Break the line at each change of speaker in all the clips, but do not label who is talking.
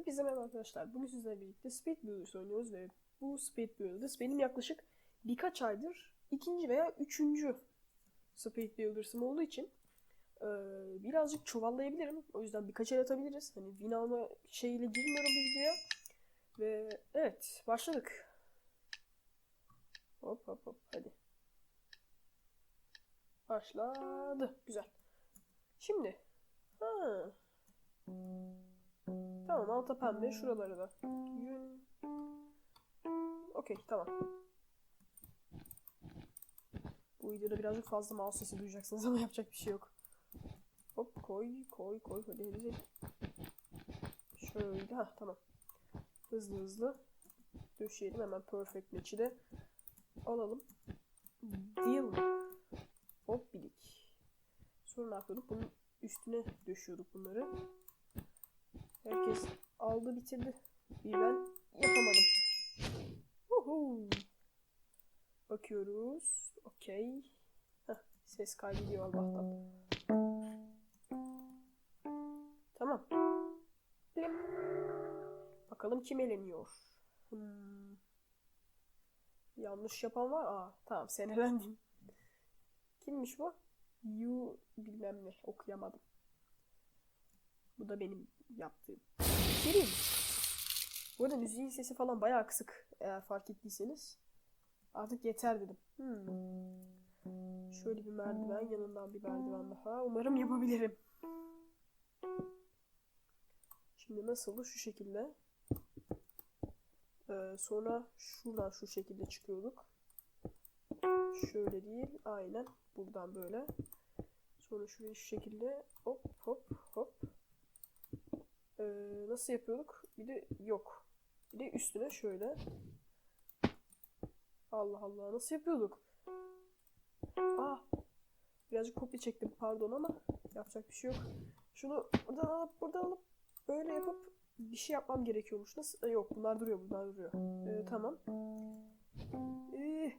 Hepinize merhaba arkadaşlar. Bugün sizlerle birlikte Speed Builders oynuyoruz ve bu Speed Builders benim yaklaşık birkaç aydır ikinci veya üçüncü Speed Builders'ım olduğu için eee, birazcık çuvallayabilirim. O yüzden birkaç el atabiliriz. Hani win alma şeyiyle girmiyorum bu videoya. Ve evet başladık. Hop hop hop hadi. Başladı. Güzel. Şimdi. Ha. Tamam alta pembe şuraları da. Yün. Okey tamam. Bu videoda birazcık fazla mouse sesi duyacaksınız ama yapacak bir şey yok. Hop koy koy koy hadi hadi. Şöyle ha tamam. Hızlı hızlı döşeyelim hemen perfect match'i de alalım. Deal. Hop bilik. Sonra ne yapıyorduk? Bunun üstüne döşüyorduk bunları. Herkes aldı bitirdi. Bir ben yapamadım. Uhu. Bakıyoruz. Okey. Ses kaydediyor Allah'tan. Tamam. Bakalım kim eleniyor. Hmm. Yanlış yapan var. Aa, tamam sen elendin. Kimmiş bu? You bilmem ne okuyamadım. Bu da benim yaptığım. Kerim. Bu arada müziğin sesi falan bayağı kısık eğer fark ettiyseniz. Artık yeter dedim. Hmm. Şöyle bir merdiven yanından bir merdiven daha. Umarım yapabilirim. Şimdi nasıl? Şu şekilde. Ee, sonra şuradan şu şekilde çıkıyorduk. Şöyle değil. Aynen. Buradan böyle. Sonra şurayı şu şekilde hop hop hop. Ee, nasıl yapıyorduk? Bir de yok. Bir de üstüne şöyle. Allah Allah nasıl yapıyorduk? Ah. Birazcık kopya çektim pardon ama yapacak bir şey yok. Şunu buradan alıp buradan alıp böyle yapıp bir şey yapmam gerekiyormuş. Nasıl? Ee, yok bunlar duruyor bunlar duruyor. Ee, tamam. Ee,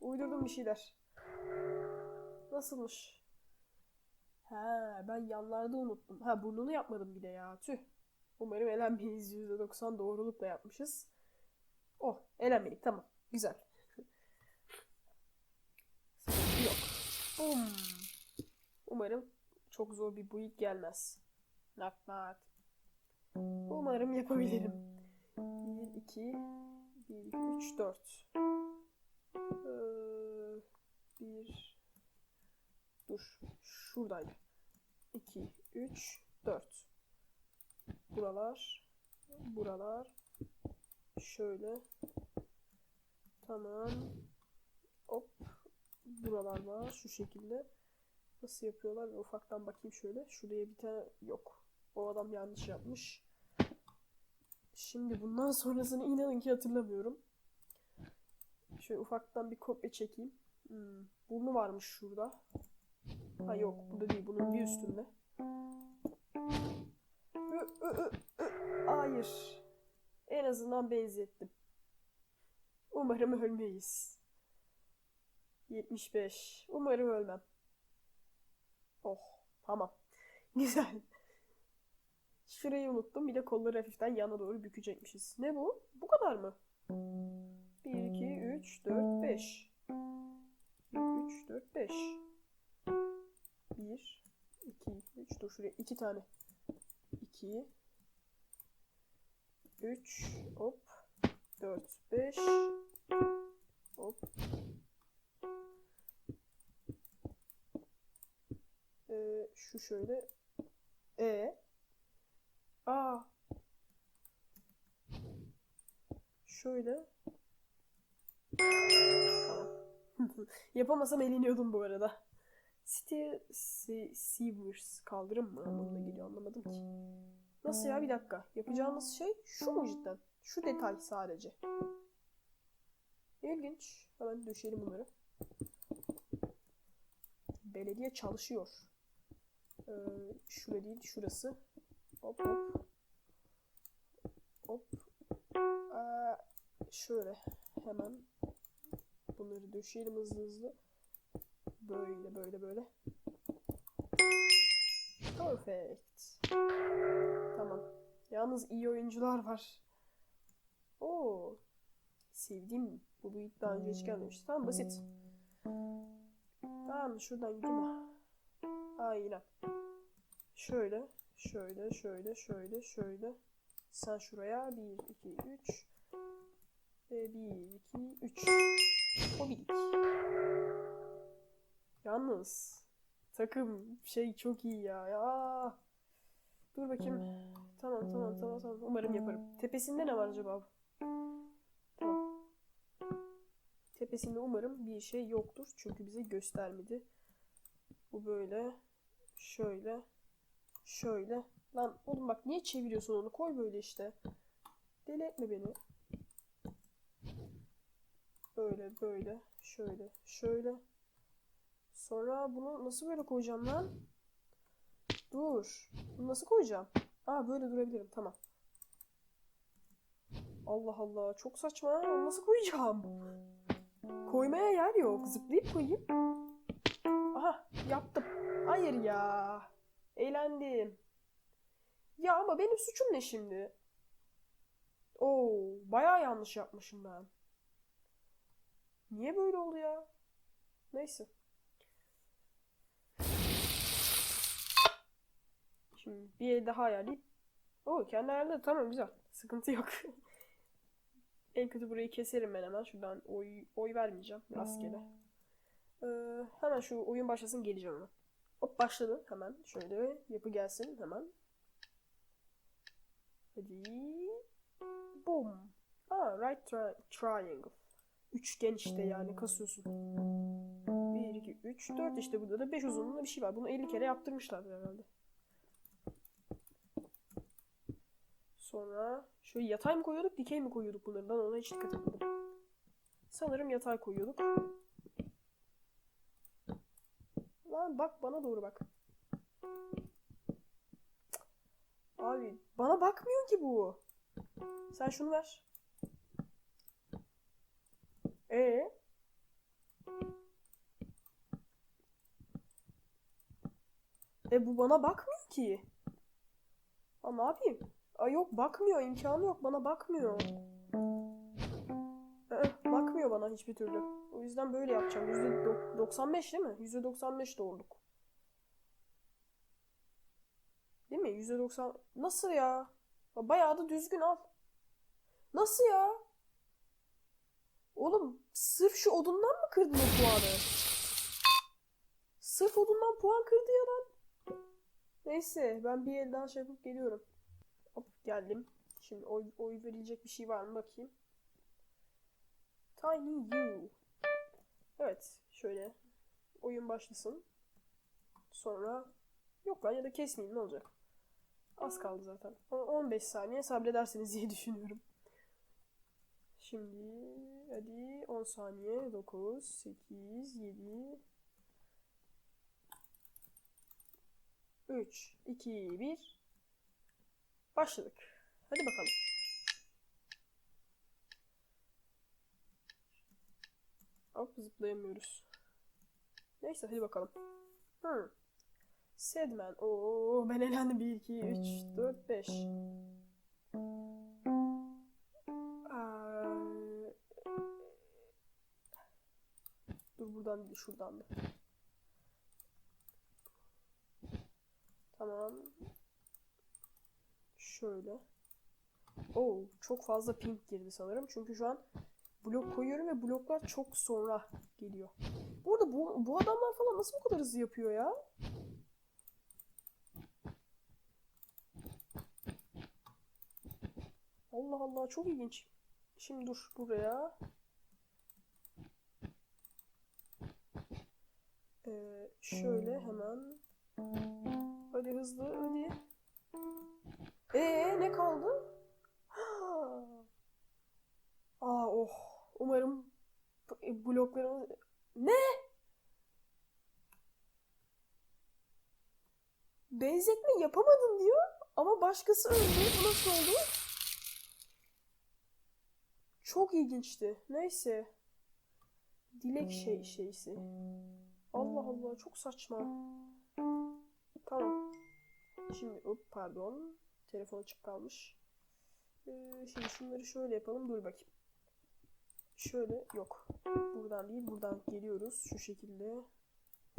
uydurdum bir şeyler. Nasılmış? Ha, ben yanlarda unuttum. Ha burnunu yapmadım bir de ya. Tüh. Umarım elenmeyiz. %90 doğrulukla yapmışız. Oh elenmedik tamam. Güzel. Yok. Bum. Umarım çok zor bir build gelmez. Not not. Umarım yapabilirim. 1, 2, 1, 2, 3, 4. Ee, 1, dur. Şuradaydı. 2, 3, 4. Buralar. Buralar. Şöyle. Tamam. Hop. Buralar var. Şu şekilde. Nasıl yapıyorlar? Bir ufaktan bakayım şöyle. Şuraya bir tane yok. O adam yanlış yapmış. Şimdi bundan sonrasını inanın ki hatırlamıyorum. Şöyle ufaktan bir kopya çekeyim. Hmm, burnu varmış şurada. Ha yok burada değil bunun bir üstünde. Ö, ö, ö, ö. Hayır. En azından benzettim. Umarım ölmeyiz. 75. Umarım ölmem. Oh tamam. Güzel. Şurayı unuttum. Bir de kolları hafiften yana doğru bükecekmişiz. Ne bu? Bu kadar mı? 1, 2, 3, 4, 5. 3, 4, 5. 1, 2, 3. Dur şuraya 2 tane. 2, 3, hop. 4, 5. Hop. Ee, şu şöyle. E. Aa. Şöyle. Yapamasam eğleniyordum bu arada. City Se- Seavers kaldırım mı anlamına geliyor anlamadım ki. Nasıl ya bir dakika. Yapacağımız şey şu mu cidden? Şu detay sadece. İlginç. Hemen döşeyelim bunları. Belediye çalışıyor. Ee, şurada değil şurası. Hop hop. Hop. Aa, şöyle hemen bunları döşeyelim hızlı hızlı. Böyle böyle böyle. Perfect. Tamam. Yalnız iyi oyuncular var. Oo. Sevdim. Bu büyük daha önce hiç gelmemişti. Tamam basit. Tamam şuradan gidelim. Aynen. Şöyle. Şöyle, şöyle, şöyle, şöyle. Sen şuraya 1, 2, 3. Ve 1, 2, 3. O bir. Yalnız takım şey çok iyi ya. Ya. Dur bakayım. Tamam tamam tamam tamam. Umarım yaparım. Tepesinde ne var acaba? Tamam. Tepesinde umarım bir şey yoktur. Çünkü bize göstermedi. Bu böyle. Şöyle. Şöyle. Lan oğlum bak niye çeviriyorsun onu? Koy böyle işte. Deli etme beni. Böyle böyle. Şöyle. Şöyle. Sonra bunu nasıl böyle koyacağım lan? Dur. Bunu nasıl koyacağım? Aa böyle durabilirim. Tamam. Allah Allah. Çok saçma. Onu nasıl koyacağım? Koymaya yer yok. Zıplayıp koyayım. Aha yaptım. Hayır ya. Eğlendim. Ya ama benim suçum ne şimdi? Oo, bayağı yanlış yapmışım ben. Niye böyle oldu ya? Neyse. Şimdi bir el daha ayarlayayım. Oo kendi ayarladı. Tamam güzel. Sıkıntı yok. en kötü burayı keserim ben hemen. Şuradan oy, oy vermeyeceğim. Rastgele. Ee, hemen şu oyun başlasın geleceğim ona. Hop başladı hemen. Şöyle yapı gelsin hemen. Hadi. Boom. Aa right tri- triangle. Üçgen işte yani kasıyorsun. 1, 2, 3, 4 işte burada da 5 uzunluğunda bir şey var. Bunu 50 kere yaptırmışlar herhalde. Sonra şöyle yatay mı koyuyorduk, dikey mi koyuyorduk bunları? Ben ona hiç dikkat etmedim. Sanırım yatay koyuyorduk. Lan bak bana doğru bak. Abi bana bakmıyor ki bu. Sen şunu ver. E E bu bana bakmıyor ki. Aa, ne yapayım? Aa, yok bakmıyor. imkanı yok. Bana bakmıyor. Ee, bakmıyor bana hiçbir türlü. O yüzden böyle yapacağım. %95 değil mi? %95 doğruluk. Değil mi? %90. Nasıl? Ya Bayağı da düzgün al. Nasıl ya? Oğlum sırf şu odundan mı kırdın o puanı? Sırf odundan puan kırdı ya lan. Neyse ben bir el daha şey yapıp geliyorum. Geldim. Şimdi oy, oy verilecek bir şey var mı bakayım. Tiny You. Evet şöyle oyun başlasın. Sonra yok lan ya da kesmeyeyim ne olacak. Az kaldı zaten. O- 15 saniye sabredersiniz diye düşünüyorum. Şimdi hadi 10 saniye 9 8 7 3 2 1 Başladık. Hadi bakalım. Hop zıplayamıyoruz. Neyse hadi bakalım. Hmm. Sedman. Oo ben elendim. 1, 2, 3, 4, 5. Aa, Dur buradan değil şuradan da. Tamam. Şöyle. Oo çok fazla pink girdi sanırım. Çünkü şu an blok koyuyorum ve bloklar çok sonra geliyor. Bu arada bu, bu adamlar falan nasıl bu kadar hızlı yapıyor ya? Allah Allah çok ilginç. Şimdi dur buraya. Ee, şöyle hemen. Hadi hızlı hadi. Ee ne kaldı? Aa oh. Umarım b- bloklarımız... Ne? Benzetme yapamadın diyor ama başkası öldü. Bu nasıl oldu? Çok ilginçti. Neyse. Dilek şey şeysi. Allah Allah çok saçma. Tamam. Şimdi hop pardon. Telefon açık kalmış. Ee, şimdi şunları şöyle yapalım. Dur bakayım. Şöyle yok. Buradan değil buradan geliyoruz. Şu şekilde.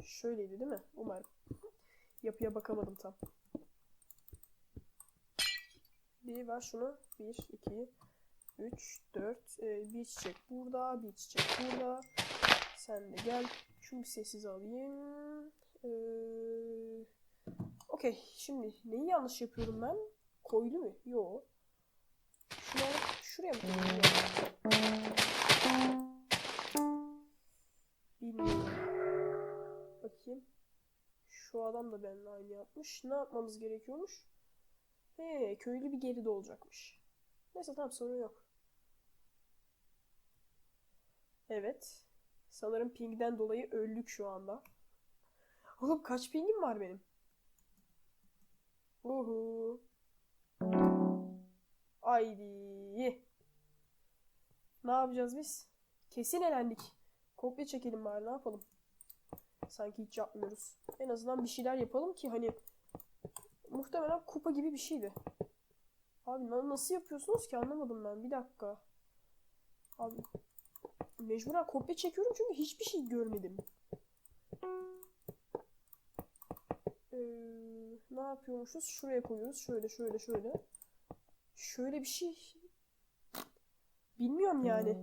Şöyleydi değil mi? Umarım. Yapıya bakamadım tam. Bir ver şunu. Bir, iki, üç, dört. Ee, bir çiçek burada. Bir çiçek burada. Sen de gel. Şunu sessiz alayım. Ee, Okey. Şimdi neyi yanlış yapıyorum ben? Koydu mu? Yo. Şunu alıp şuraya mı koyayım? Bilmiyorum. Bakayım. Şu adam da benimle aynı yapmış. Ne yapmamız gerekiyormuş? He, köylü bir geride olacakmış. Neyse tamam sorun yok. Evet. Sanırım pingden dolayı öldük şu anda. Oğlum kaç pingim var benim? Uhu. Haydi. Ne yapacağız biz? Kesin elendik. Kopya çekelim bari ne yapalım? Sanki hiç yapmıyoruz. En azından bir şeyler yapalım ki hani muhtemelen kupa gibi bir şeydi. Abi na- nasıl yapıyorsunuz ki anlamadım ben. Bir dakika. Abi mecburen kopya çekiyorum çünkü hiçbir şey görmedim. Ee, ne yapıyormuşuz? Şuraya koyuyoruz. Şöyle şöyle şöyle. Şöyle bir şey. Bilmiyorum yani.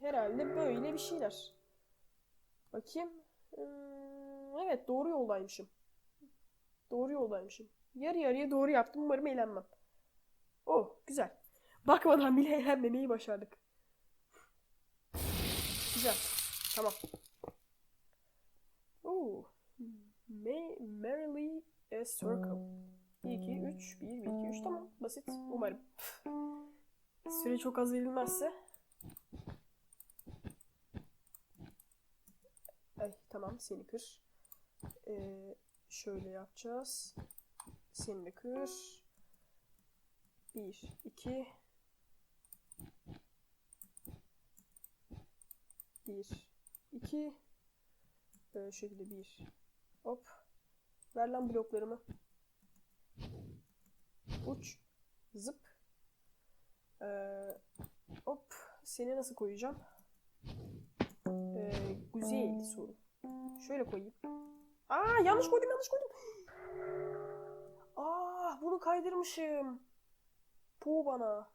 Herhalde böyle bir şeyler. Bakayım. Hmm, evet doğru yoldaymışım. Doğru yoldaymışım. Yarı yarıya doğru yaptım. Umarım eğlenmem. Oh güzel. Bakmadan bile eğlenmemeyi başardık. Güzel. Tamam. Oo. Me merrily circle. 1, 2, 3, 1, 1, 2, 3. Tamam. Basit. Umarım. Süre çok az verilmezse. Ay tamam seni kır. Ee, şöyle yapacağız. Seni de kır. 1, 2 1, 2 Böyle şekilde bir. Hop. Ver lan bloklarımı. Uç. Zıp. Ee, hop. Seni nasıl koyacağım? Ee, güzel soru. Şöyle koyayım. Aa yanlış koydum yanlış koydum. Aa bunu kaydırmışım. Bu bana.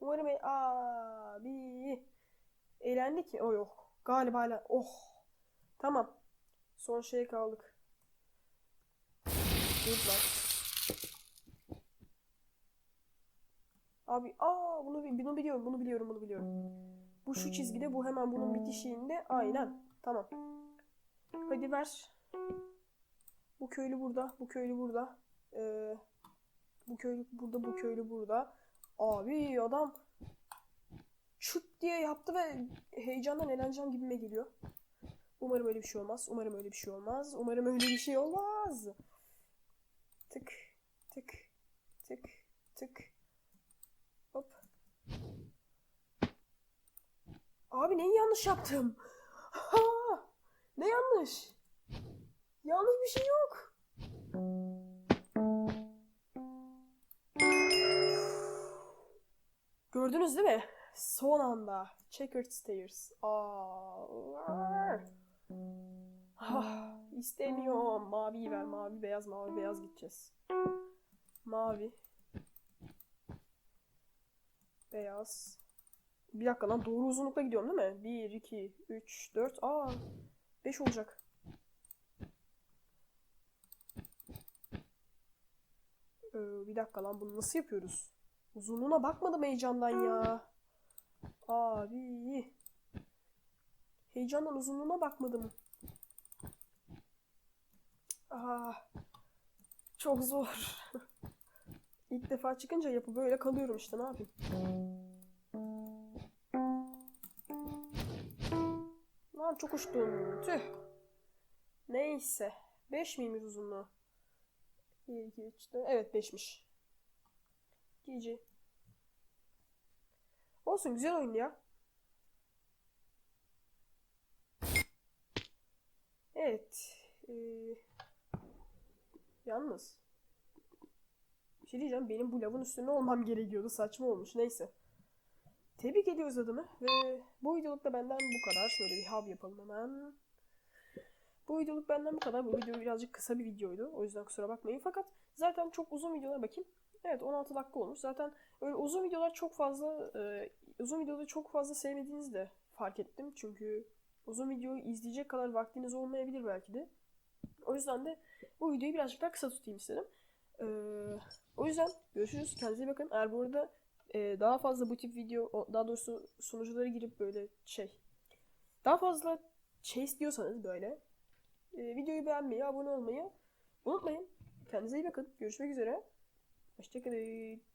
Umarım e abi. Eğlendik ya. O yok. Galiba hala. Oh. Tamam. Son şeye kaldık. Good luck. Abi aa bunu bunu biliyorum bunu biliyorum bunu biliyorum. Bu şu çizgide bu hemen bunun bitişiğinde aynen. Tamam. Hadi ver. Bu köylü burada, bu köylü burada. Ee, bu köylü burada, bu köylü burada. Abi adam şut diye yaptı ve heyecandan eğleneceğim gibime geliyor. Umarım öyle bir şey olmaz. Umarım öyle bir şey olmaz. Umarım öyle bir şey olmaz. Tık tık tık tık. Hop. Abi neyi yanlış yaptım? Ha! Ne yanlış? Yanlış bir şey yok. Gördünüz değil mi? Son anda. Checkered stairs. Aa. Ah, istemiyorum. Maviyi ver. Mavi, beyaz, mavi, beyaz gideceğiz. Mavi. Beyaz. Bir dakika lan doğru uzunlukta gidiyorum değil mi? 1, 2, 3, 4. Aa. 5 olacak. Ee, bir dakika lan bunu nasıl yapıyoruz? Uzunluğuna bakmadım heyecandan ya. Abi. Heyecandan uzunluğuna bakmadım. Aa, çok zor. İlk defa çıkınca yapı böyle kalıyorum işte ne yapayım. Lan çok uçtum. Tüh. Neyse. 5 miymiş uzunluğu? 1, 2, 3, 4. Evet 5'miş. GG. Olsun güzel oyun ya. Evet. Ee, Yalnız. Bir şey diyeceğim. Benim bu lavın üstünde olmam gerekiyordu. Saçma olmuş. Neyse. Tebrik ediyoruz adamı. Ve bu videoluk da benden bu kadar. Şöyle bir hub yapalım hemen. Bu videoluk benden bu kadar. Bu video birazcık kısa bir videoydu. O yüzden kusura bakmayın. Fakat zaten çok uzun videolara bakayım. Evet 16 dakika olmuş. Zaten öyle uzun videolar çok fazla e, uzun videoda çok fazla sevmediğinizi de fark ettim. Çünkü uzun videoyu izleyecek kadar vaktiniz olmayabilir belki de. O yüzden de bu videoyu birazcık daha kısa tutayım istedim. Ee, o yüzden görüşürüz. Kendinize iyi bakın. Eğer bu arada e, daha fazla bu tip video, daha doğrusu sunuculara girip böyle şey, daha fazla şey istiyorsanız böyle e, videoyu beğenmeyi, abone olmayı unutmayın. Kendinize iyi bakın. Görüşmek üzere. Hoşçakalın.